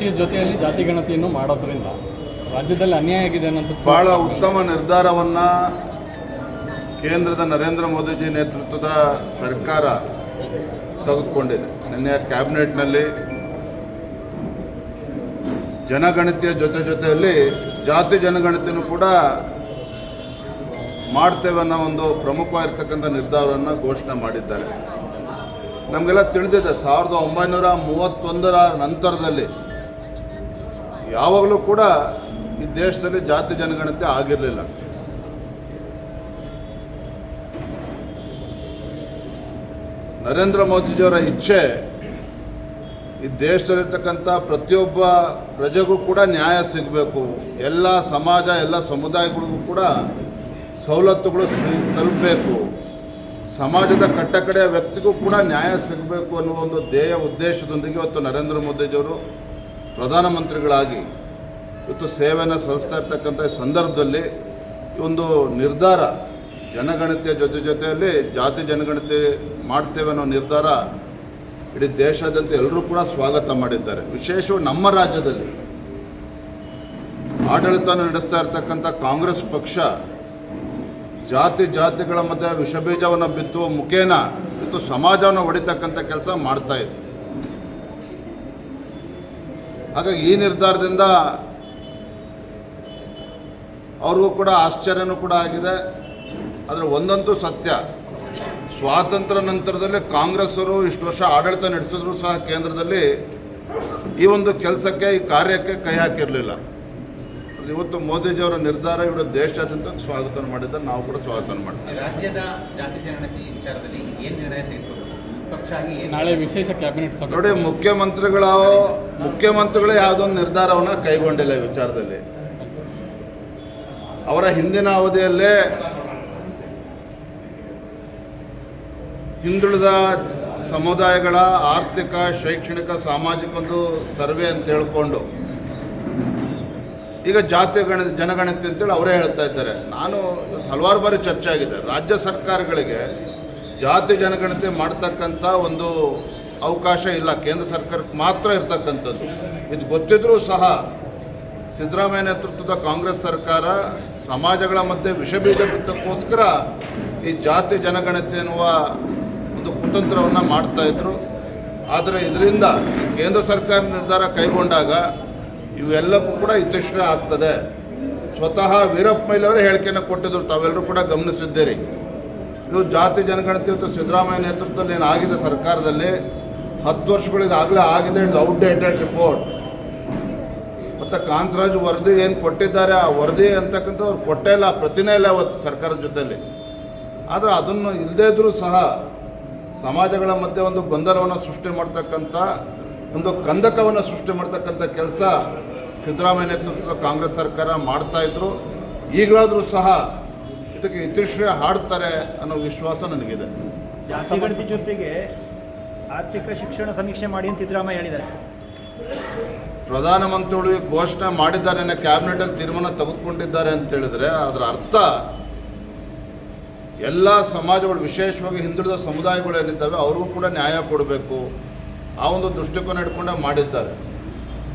ಜಾತಿಯ ಜೊತೆಯಲ್ಲಿ ಜಾತಿ ಗಣತಿಯನ್ನು ಮಾಡೋದ್ರಿಂದ ರಾಜ್ಯದಲ್ಲಿ ಅನ್ಯಾಯ ಆಗಿದೆ ಅನ್ನೋದು ಬಹಳ ಉತ್ತಮ ನಿರ್ಧಾರವನ್ನು ಕೇಂದ್ರದ ನರೇಂದ್ರ ಮೋದಿಜಿ ನೇತೃತ್ವದ ಸರ್ಕಾರ ತೆಗೆದುಕೊಂಡಿದೆ. ನಿನ್ನೆ ಕ್ಯಾಬಿನೆಟ್ನಲ್ಲಿ ಜನಗಣತಿಯ ಜೊತೆ ಜೊತೆಯಲ್ಲಿ ಜಾತಿ ಜನಗಣತಿಯನ್ನು ಕೂಡ ಮಾಡ್ತೇವೆ ಅನ್ನೋ ಒಂದು ಪ್ರಮುಖವಾಗಿರ್ತಕ್ಕಂಥ ನಿರ್ಧಾರವನ್ನು ಘೋಷಣೆ ಮಾಡಿದ್ದಾರೆ. ನಮಗೆಲ್ಲ ತಿಳಿದಿದೆ ಸಾವಿರದ ಒಂಬೈನೂರ ಮೂವತ್ತೊಂದರ ನಂತರದಲ್ಲಿ ಯಾವಾಗಲೂ ಕೂಡ ಈ ದೇಶದಲ್ಲಿ ಜಾತಿ ಜನಗಣತಿ ಆಗಿರಲಿಲ್ಲ. ನರೇಂದ್ರ ಮೋದಿಜಿಯವರ ಇಚ್ಛೆ ಈ ದೇಶದಲ್ಲಿರ್ತಕ್ಕಂಥ ಪ್ರತಿಯೊಬ್ಬ ಪ್ರಜೆಗೂ ಕೂಡ ನ್ಯಾಯ ಸಿಗಬೇಕು. ಎಲ್ಲ ಸಮಾಜ, ಎಲ್ಲ ಸಮುದಾಯಗಳಿಗೂ ಕೂಡ ಸವಲತ್ತುಗಳು ತಲುಪಬೇಕು. ಸಮಾಜದ ಕಟ್ಟಕಡೆಯ ವ್ಯಕ್ತಿಗೂ ಕೂಡ ನ್ಯಾಯ ಸಿಗಬೇಕು ಅನ್ನುವ ಒಂದು ಧ್ಯೇಯ ಉದ್ದೇಶದೊಂದಿಗೆ ಇವತ್ತು ನರೇಂದ್ರ ಮೋದಿಜಿಯವರು ಪ್ರಧಾನಮಂತ್ರಿಗಳಾಗಿ ಇವತ್ತು ಸೇವೆಯನ್ನು ಸಲ್ಲಿಸ್ತಾ ಇರ್ತಕ್ಕಂಥ ಸಂದರ್ಭದಲ್ಲಿ ಒಂದು ನಿರ್ಧಾರ ಜನಗಣತಿಯ ಜೊತೆ ಜೊತೆಯಲ್ಲಿ ಜಾತಿ ಜನಗಣತಿ ಮಾಡ್ತೇವೆ ಅನ್ನೋ ನಿರ್ಧಾರ ಇಡೀ ದೇಶಾದ್ಯಂತ ಎಲ್ಲರೂ ಕೂಡ ಸ್ವಾಗತ ಮಾಡಿದ್ದಾರೆ. ವಿಶೇಷವಾಗಿ ನಮ್ಮ ರಾಜ್ಯದಲ್ಲಿ ಆಡಳಿತ ನಡೆಸ್ತಾ ಇರ್ತಕ್ಕಂಥ ಕಾಂಗ್ರೆಸ್ ಪಕ್ಷ ಜಾತಿ ಜಾತಿಗಳ ಮಧ್ಯೆ ವಿಷಬೀಜವನ್ನು ಬಿತ್ತುವ ಮುಖೇನ ಇವತ್ತು ಸಮಾಜವನ್ನು ಹೊಡಿತಕ್ಕಂಥ ಕೆಲಸ ಮಾಡ್ತಾ ಇದೆ. ಹಾಗಾಗಿ ಈ ನಿರ್ಧಾರದಿಂದ ಅವ್ರಿಗೂ ಕೂಡ ಆಶ್ಚರ್ಯನೂ ಕೂಡ ಆಗಿದೆ. ಆದರೆ ಒಂದಂತೂ ಸತ್ಯ, ಸ್ವಾತಂತ್ರ್ಯ ನಂತರದಲ್ಲಿ ಕಾಂಗ್ರೆಸ್ಸರು ಇಷ್ಟು ವರ್ಷ ಆಡಳಿತ ನಡೆಸಿದ್ರು ಸಹ ಕೇಂದ್ರದಲ್ಲಿ ಈ ಒಂದು ಕೆಲಸಕ್ಕೆ, ಈ ಕಾರ್ಯಕ್ಕೆ ಕೈ ಹಾಕಿರಲಿಲ್ಲ. ಇವತ್ತು ಮೋದಿಜಿಯವರ ನಿರ್ಧಾರ, ಇವರು ದೇಶಾದ್ಯಂತ ಸ್ವಾಗತ ಮಾಡಿದ್ದಾರೆ ನಾವು ಕೂಡ ಸ್ವಾಗತ ಮಾಡ್ತೀವಿ. ರಾಜ್ಯದ ಜಾತಿ ಜನಗಣತಿ ವಿಚಾರದಲ್ಲಿ ಏನು ನಿರ್ಣಯ ತೆಗೆದುಕೊಳ್ಳೋದು ಪಕ್ಷ ಆಗಿ ನಾಳೆ ವಿಶೇಷ ಕ್ಯಾಬಿನೆಟ್ ಸಭೆ. ನೋಡಿ ಮುಖ್ಯಮಂತ್ರಿಗಳ ಮುಖ್ಯಮಂತ್ರಿಗಳು ಯಾವುದೊಂದು ನಿರ್ಧಾರವನ್ನು ಕೈಗೊಂಡಿಲ್ಲ ಈ ವಿಚಾರದಲ್ಲಿ. ಅವರ ಹಿಂದಿನ ಅವಧಿಯಲ್ಲೇ ಹಿಂದುಳಿದ ಸಮುದಾಯಗಳ ಆರ್ಥಿಕ ಶೈಕ್ಷಣಿಕ ಸಾಮಾಜಿಕ ಒಂದು ಸರ್ವೆ ಅಂತ ಹೇಳ್ಕೊಂಡು ಈಗ ಜಾತಿ ಗಣ ಜನಗಣತಿ ಅಂತೇಳಿ ಅವರೇ ಹೇಳ್ತಾ ಇದ್ದಾರೆ. ನಾನು ಹಲವಾರು ಬಾರಿ ಚರ್ಚೆ ಆಗಿದೆ. ರಾಜ್ಯ ಸರ್ಕಾರಗಳಿಗೆ ಜಾತಿ ಜನಗಣತಿ ಮಾಡ್ತಕ್ಕಂಥ ಒಂದು ಅವಕಾಶ ಇಲ್ಲ. ಕೇಂದ್ರ ಸರ್ಕಾರಕ್ಕೆ ಮಾತ್ರ ಇರ್ತಕ್ಕಂಥದ್ದು. ಇದು ಗೊತ್ತಿದ್ರೂ ಸಹ ಸಿದ್ದರಾಮಯ್ಯ ನೇತೃತ್ವದ ಕಾಂಗ್ರೆಸ್ ಸರ್ಕಾರ ಸಮಾಜಗಳ ಮಧ್ಯೆ ವಿಷಬೀಜ ಬಿದ್ದಕ್ಕೋಸ್ಕರ ಈ ಜಾತಿ ಜನಗಣತಿ ಎನ್ನುವ ಒಂದು ಕುತಂತ್ರವನ್ನು ಮಾಡ್ತಾಯಿದ್ರು ಆದರೆ ಇದರಿಂದ ಕೇಂದ್ರ ಸರ್ಕಾರ ನಿರ್ಧಾರ ಕೈಗೊಂಡಾಗ ಇವೆಲ್ಲಕ್ಕೂ ಕೂಡ ಇತಿಶ್ರ ಆಗ್ತದೆ. ಸ್ವತಃ ವೀರಪ್ಪ ಮೈಲವರೇ ಹೇಳಿಕೆಯನ್ನು ಕೊಟ್ಟಿದ್ರು. ತಾವೆಲ್ಲರೂ ಕೂಡ ಗಮನಿಸಿದ್ದೀರಿ. ಇದು ಜಾತಿ ಜನಗಣತಿ ಮತ್ತು ಸಿದ್ದರಾಮಯ್ಯ ನೇತೃತ್ವದಲ್ಲಿ ಏನಾಗಿದೆ ಸರ್ಕಾರದಲ್ಲಿ, ಹತ್ತು ವರ್ಷಗಳಿಗೆ ಆಗಲೇ ಆಗಿದೆ ಇಟ್ಸ್ ಔಟ್ಡೇಟೆಡ್ ರಿಪೋರ್ಟ್ ಮತ್ತು ಕಾಂತರಾಜ್ ವರದಿ ಏನು ಕೊಟ್ಟಿದ್ದಾರೆ, ಆ ವರದಿ ಅಂತಕ್ಕಂಥ ಅವ್ರು ಕೊಟ್ಟೇ ಇಲ್ಲ, ಪ್ರತಿನೇ ಇಲ್ಲ ಅವತ್ತು ಸರ್ಕಾರದ ಜೊತೆಯಲ್ಲಿ ಆದರೆ ಅದನ್ನು ಇಲ್ಲದೇ ಇದ್ರೂ ಸಹ ಸಮಾಜಗಳ ಮಧ್ಯೆ ಒಂದು ಗೊಂದಲವನ್ನು ಸೃಷ್ಟಿ ಮಾಡ್ತಕ್ಕಂಥ, ಒಂದು ಕಂದಕವನ್ನು ಸೃಷ್ಟಿ ಮಾಡ್ತಕ್ಕಂಥ ಕೆಲಸ ಸಿದ್ದರಾಮಯ್ಯ ನೇತೃತ್ವದ ಕಾಂಗ್ರೆಸ್ ಸರ್ಕಾರ ಮಾಡ್ತಾಯಿದ್ರು ಈಗಲಾದರೂ ಸಹ ಇದಕ್ಕೆ ಇತಿಶ್ರಯ ಹಾಡ್ತಾರೆ ಅನ್ನೋ ವಿಶ್ವಾಸ ನನಗಿದೆ. ಜಾತಿ ಗಣತಿ ಜೊತೆಗೆ ಆರ್ಥಿಕ ಶಿಕ್ಷಣ ಸಮೀಕ್ಷೆ ಮಾಡಿ ಅಂತ ಸಿದ್ದರಾಮಯ್ಯ ಹೇಳಿದ್ದಾರೆ. ಪ್ರಧಾನಮಂತ್ರಿಗಳು ಈ ಘೋಷಣೆ ಮಾಡಿದ್ದಾರೆ ಕ್ಯಾಬಿನೆಟಲ್ಲಿ ತೀರ್ಮಾನ ತೆಗೆದುಕೊಂಡಿದ್ದಾರೆ ಅಂತ ಹೇಳಿದ್ರೆ ಅದರ ಅರ್ಥ ಎಲ್ಲ ಸಮಾಜಗಳು ವಿಶೇಷವಾಗಿ ಹಿಂದುಳಿದ ಸಮುದಾಯಗಳು ಏನಿದ್ದಾವೆ ಅವ್ರಿಗೂ ಕೂಡ ನ್ಯಾಯ ಕೊಡಬೇಕು. ಆ ಒಂದು ದೃಷ್ಟಿಕೋನ ಇಟ್ಕೊಂಡೇ ಮಾಡಿದ್ದಾರೆ.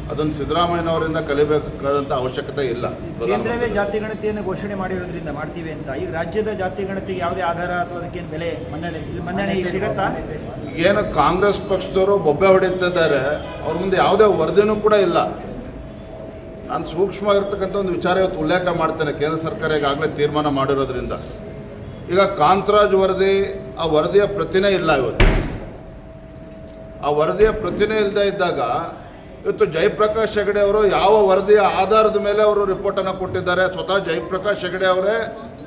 ಅದನ್ನು ಸಿದ್ದರಾಮಯ್ಯನವರಿಂದ ಕಲಿಬೇಕಾದಂಥ ಅವಶ್ಯಕತೆ ಇಲ್ಲ ಕೇಂದ್ರವೇ ಜಾತಿ ಗಣತಿಯನ್ನು ಘೋಷಣೆ ಮಾಡಿರೋದ್ರಿಂದ ಮಾಡ್ತೀವಿ ಅಂತ. ಈಗ ರಾಜ್ಯದ ಜಾತಿ ಗಣತಿಗೆ ಯಾವುದೇ ಆಧಾರ ಅಥವಾ ಅದಕ್ಕೇನು ಬೆಲೆ ಮನ್ನಣೆ ಇಲ್ಲಿ ಮನ್ನಣೆ ಸಿಗತ್ತಾ? ಏನು ಕಾಂಗ್ರೆಸ್ ಪಕ್ಷದವರು ಬೊಬ್ಬೆ ಹೊಡಿತಿದ್ದಾರೆ ಅವ್ರ ಮುಂದೆ ಯಾವುದೇ ವರದಿನೂ ಕೂಡ ಇಲ್ಲ. ನಾನು ಸೂಕ್ಷ್ಮವಾಗಿರ್ತಕ್ಕಂಥ ಒಂದು ವಿಚಾರ ಇವತ್ತು ಉಲ್ಲೇಖ ಮಾಡ್ತೇನೆ ಕೇಂದ್ರ ಸರ್ಕಾರ ಈಗಾಗಲೇ ತೀರ್ಮಾನ ಮಾಡಿರೋದ್ರಿಂದ. ಈಗ ಕಾಂತರಾಜ್ ವರದಿ ಆ ವರದಿಯ ಪ್ರತಿನೇ ಇಲ್ಲ ಇವತ್ತು. ಆ ವರದಿಯ ಪ್ರತಿನೇ ಇಲ್ಲದೇ ಇದ್ದಾಗ ಇವತ್ತು ಜಯಪ್ರಕಾಶ್ ಹೆಗಡೆ ಅವರು ಯಾವ ವರದಿಯ ಆಧಾರದ ಮೇಲೆ ಅವರು ರಿಪೋರ್ಟನ್ನು ಕೊಟ್ಟಿದ್ದಾರೆ, ಸ್ವತಃ ಜಯಪ್ರಕಾಶ್ ಹೆಗಡೆ ಅವರೇ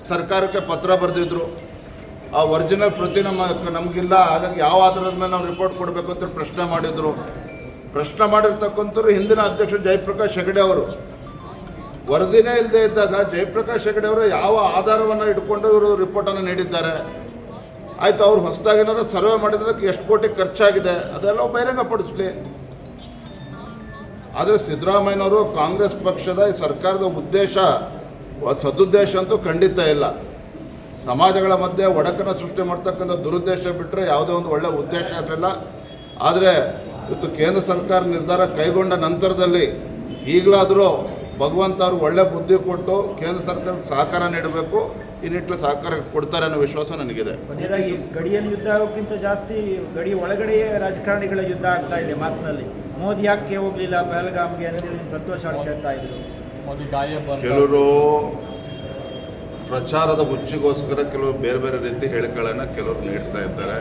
ಸರ್ಕಾರಕ್ಕೆ ಪತ್ರ ಬರೆದಿದ್ರು. ಆ ಒರಿಜಿನಲ್ ಪ್ರತಿ ನಮ್ಮ ನಮಗಿಲ್ಲ, ಹಾಗಾಗಿ ಯಾವ ಆಧಾರದ ಮೇಲೆ ನಾವು ರಿಪೋರ್ಟ್ ಕೊಡಬೇಕು ಅಂತ ಪ್ರಶ್ನೆ ಮಾಡಿದರು. ಪ್ರಶ್ನೆ ಮಾಡಿರ್ತಕ್ಕಂಥವ್ರು ಹಿಂದಿನ ಅಧ್ಯಕ್ಷ ಜಯಪ್ರಕಾಶ್ ಹೆಗಡೆ ಅವರು. ವರದಿನೇ ಇಲ್ಲದೆ ಇದ್ದಾಗ ಜಯಪ್ರಕಾಶ್ ಹೆಗಡೆ ಅವರು ಯಾವ ಆಧಾರವನ್ನು ಇಟ್ಕೊಂಡು ಇವರು ರಿಪೋರ್ಟನ್ನು ನೀಡಿದ್ದಾರೆ? ಆಯಿತು, ಅವ್ರು ಹೊಸದಾಗಿ ಏನಾದ್ರು ಸರ್ವೆ ಮಾಡಿದ್ರೆ ಎಷ್ಟು ಕೋಟಿ ಖರ್ಚಾಗಿದೆ? ಅದೆಲ್ಲ ಬಹಿರಂಗಪಡಿಸ್ಲಿ ಆದರೆ ಸಿದ್ದರಾಮಯ್ಯನವರು ಕಾಂಗ್ರೆಸ್ ಪಕ್ಷದ ಸರ್ಕಾರದ ಉದ್ದೇಶ, ಸದುದ್ದೇಶ ಅಂತೂ ಖಂಡಿತ ಇಲ್ಲ. ಸಮಾಜಗಳ ಮಧ್ಯೆ ಒಡಕನ್ನು ಸೃಷ್ಟಿ ಮಾಡ್ತಕ್ಕಂಥ ದುರುದ್ದೇಶ ಬಿಟ್ಟರೆ ಯಾವುದೇ ಒಂದು ಒಳ್ಳೆಯ ಉದ್ದೇಶ ಇರಲಿಲ್ಲ. ಆದರೆ ಇವತ್ತು ಕೇಂದ್ರ ಸರ್ಕಾರ ನಿರ್ಧಾರ ಕೈಗೊಂಡ ನಂತರದಲ್ಲಿ ಈಗಲಾದರೂ ಭಗವಂತ ಅವರು ಒಳ್ಳೆ ಬುದ್ಧಿ ಕೊಟ್ಟು ಕೇಂದ್ರ ಸರ್ಕಾರಕ್ಕೆ ಸಹಕಾರ ನೀಡಬೇಕು. ಈ ನಿಟ್ಟಿನಲ್ಲಿ ಸಹಕಾರ ಕೊಡ್ತಾರೆ ಅನ್ನೋ ವಿಶ್ವಾಸ ನನಗಿದೆ. ಕೊನೆಯದಾಗಿ ಗಡಿಯಲ್ಲಿ ಯುದ್ಧ ಆಗೋಕ್ಕಿಂತ ಜಾಸ್ತಿ ಗಡಿ ಒಳಗಡೆಯೇ ರಾಜಕಾರಣಿಗಳ ಯುದ್ಧ ಆಗ್ತಾ ಇದೆ ಮಾತಿನಲ್ಲಿ. ಮೋದಿ ಯಾಕೆ ಹೋಗಲಿಲ್ಲ? ಪಹಲ್ಗಾಮ್ಗೆ ಅಂತೇಳಿ ಸಂತೋಷ ಕೇಳ್ತಾ ಇದ್ರು. ಕೆಲವರು ಪ್ರಚಾರದ ಹುಚ್ಚಿಗೋಸ್ಕರ ಕೆಲವು ಬೇರೆ ಬೇರೆ ರೀತಿ ಹೇಳಿಕೆಗಳನ್ನು ಕೆಲವರು ನೀಡ್ತಾ ಇದ್ದಾರೆ.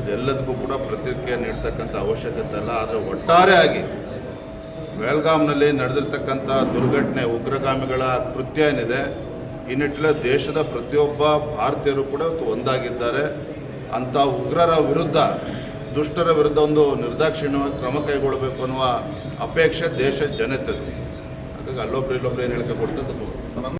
ಅದೆಲ್ಲದಕ್ಕೂ ಕೂಡ ಪ್ರತಿಕ್ರಿಯೆ ನೀಡ್ತಕ್ಕಂಥ ಅವಶ್ಯಕತೆ ಅಲ್ಲ. ಆದರೆ ಒಟ್ಟಾರೆಯಾಗಿ ಬೆಲ್ಗಾಮ್ನಲ್ಲಿ ನಡೆದಿರ್ತಕ್ಕಂಥ ದುರ್ಘಟನೆ ಉಗ್ರಗಾಮಿಗಳ ಕೃತ್ಯ ಏನಿದೆ ಈ ನಿಟ್ಟಿನಲ್ಲಿ ದೇಶದ ಪ್ರತಿಯೊಬ್ಬ ಭಾರತೀಯರು ಕೂಡ ಒಂದಾಗಿದ್ದಾರೆ. ಅಂಥ ಉಗ್ರರ ವಿರುದ್ಧ, ದುಷ್ಟರ ವಿರುದ್ಧ ಒಂದು ನಿರ್ದಾಕ್ಷಿಣ್ಯವಾಗಿ ಕ್ರಮ ಕೈಗೊಳ್ಳಬೇಕು ಅನ್ನುವ ಅಪೇಕ್ಷೆ ದೇಶದ ಜನತೆದು. ಹಾಗಾಗಿ ಅಲ್ಲೊಬ್ರು ಇಲ್ಲೊಬ್ರು ಏನು ಹೇಳಿಕೆ ಕೊಡ್ತಾರೆ